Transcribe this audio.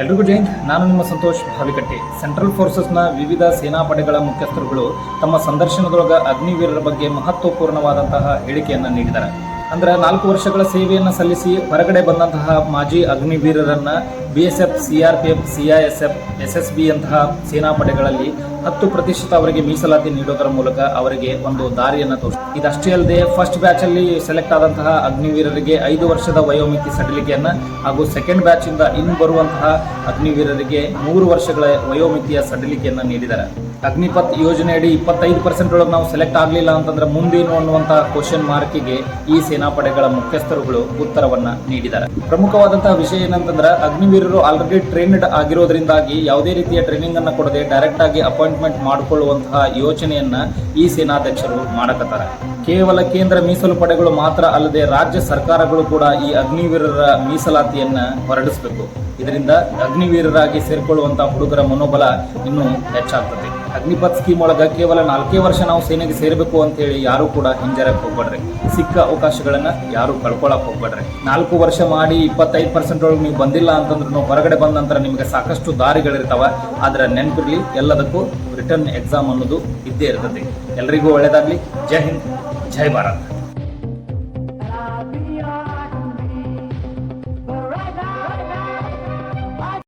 ಎಲ್ರಿಗೂ ಜೈ ಹಿಂದ್. ನಾನು ನಿಮ್ಮ ಸಂತೋಷ್ ಭಾವಿಕಟ್ಟಿ ಸೆಂಟ್ರಲ್ ಫೋರ್ಸಸ್ನ ವಿವಿಧ ಸೇನಾಪಡೆಗಳ ಮುಖ್ಯಸ್ಥರುಗಳು ತಮ್ಮ ಸಂದರ್ಶನದೊಳಗ ಅಗ್ನಿವೀರರ ಬಗ್ಗೆ ಮಹತ್ವಪೂರ್ಣವಾದಂತಹ ಹೇಳಿಕೆಯನ್ನು ನೀಡಿದ್ದಾರೆ. ಅಂದರೆ ನಾಲ್ಕು ವರ್ಷಗಳ ಸೇವೆಯನ್ನು ಸಲ್ಲಿಸಿ ಹೊರಗಡೆ ಬಂದಂತಹ ಮಾಜಿ ಅಗ್ನಿವೀರರನ್ನ B S F C R P F C I S F S S B ಅಂತಹ ಸೇನಾ ಪಡೆಗಳಲ್ಲಿ ಹತ್ತು ಪ್ರತಿಶತ ಅವರಿಗೆ ಮೀಸಲಾತಿ ನೀಡೋದರ ಮೂಲಕ ಅವರಿಗೆ ಒಂದು ದಾರಿಯನ್ನು ತೋರಿಸಿ ಇದಷ್ಟೇ ಅಲ್ಲದೆ ಫಸ್ಟ್ ಬ್ಯಾಚ್ ಅಲ್ಲಿ ಸೆಲೆಕ್ಟ್ ಆದಂತಹ ಅಗ್ನಿವೀರರಿಗೆ ಐದು ವರ್ಷದ ವಯೋಮಿತಿ ಸಡಿಲಿಕೆಯನ್ನ ಹಾಗೂ ಸೆಕೆಂಡ್ ಬ್ಯಾಚ್ ಇಂದ ಇನ್ನು ಬರುವಂತಹ ಅಗ್ನಿವೀರರಿಗೆ ಮೂರು ವರ್ಷಗಳ ವಯೋಮಿತಿಯ ಸಡಿಲಿಕೆಯನ್ನ ನೀಡಿದ್ದಾರೆ. ಅಗ್ನಿಪಥ್ ಯೋಜನೆಯಡಿ ಇಪ್ಪತ್ತೈದು ಪರ್ಸೆಂಟ್ ಒಳಗೆ ನಾವು ಸೆಲೆಕ್ಟ್ ಆಗಲಿಲ್ಲ ಅಂತಂದ್ರೆ ಮುಂದೇನು ಅನ್ನುವಂತಹ ಕ್ವಶನ್ ಮಾರ್ಕಿಗೆ ಈ ಸೇನಾಪಡೆಗಳ ಮುಖ್ಯಸ್ಥರುಗಳು ಉತ್ತರವನ್ನ ನೀಡಿದ್ದಾರೆ. ಪ್ರಮುಖವಾದಂತಹ ವಿಷಯ ಏನಂತಂದ್ರೆ ಅಗ್ನಿವೀರರು ಆಲ್ರೆಡಿ ಟ್ರೈನ್ಡ್ ಆಗಿರೋದ್ರಿಂದಾಗಿ ಯಾವುದೇ ರೀತಿಯ ಟ್ರೈನಿಂಗ್ ಅನ್ನು ಕೊಡದೆ ಡೈರೆಕ್ಟ್ ಆಗಿ ಅಪಾಯಿಂಟ್ಮೆಂಟ್ ಮಾಡಿಕೊಳ್ಳುವಂತಹ ಯೋಚನೆಯನ್ನ ಈ ಸೇನಾಧ್ಯಕ್ಷರು ಮಾಡಕತ್ತಾರೆ. ಕೇವಲ ಕೇಂದ್ರ ಮೀಸಲು ಪಡೆಗಳು ಮಾತ್ರ ಅಲ್ಲದೆ ರಾಜ್ಯ ಸರ್ಕಾರಗಳು ಕೂಡ ಈ ಅಗ್ನಿವೀರರ ಮೀಸಲಾತಿಯನ್ನ ಹೊರಡಿಸಬೇಕು. ಇದರಿಂದ ಅಗ್ನಿವೀರರಾಗಿ ಸೇರಿಕೊಳ್ಳುವಂತಹ ಹುಡುಗರ ಮನೋಬಲ ಇನ್ನೂ ಹೆಚ್ಚಾಗ್ತದೆ. ಅಗ್ನಿಪಥ್ ಸ್ಕೀಮ್ ಒಳಗೆ ಕೇವಲ ನಾಲ್ಕೇ ವರ್ಷ ನಾವು ಸೇನೆಗೆ ಸೇರಬೇಕು ಅಂತ ಹೇಳಿ ಯಾರು ಕೂಡ ಹಿಂಜರಕ್ ಹೋಗ್ಬೇಡ್ರಿ. ಸಿಕ್ಕ ಅವಕಾಶಗಳನ್ನ ಯಾರು ಕಳ್ಕೊಳಕ್ಕೆ ಹೋಗ್ಬೇಡ್ರಿ. ನಾಲ್ಕು ವರ್ಷ ಮಾಡಿ ಇಪ್ಪತ್ತೈದು ಪರ್ಸೆಂಟ್ ಒಳಗೆ ನೀವು ಬಂದಿಲ್ಲ ಅಂತಂದ್ರೂ ಹೊರಗಡೆ ಬಂದ ನಂತರ ನಿಮಗೆ ಸಾಕಷ್ಟು ದಾರಿಗಳಿರ್ತಾವೆ. ಆದ್ರೆ ನೆನ್ಪಿರ್ಲಿ, ಎಲ್ಲದಕ್ಕೂ ರಿಟರ್ನ್ ಎಕ್ಸಾಮ್ ಅನ್ನೋದು ಇದ್ದೇ ಇರ್ತದೆ ಎಲ್ರಿಗೂ ಒಳ್ಳೇದಾಗ್ಲಿ. ಜೈ ಹಿಂದ್, ಜೈ ಭಾರತ್.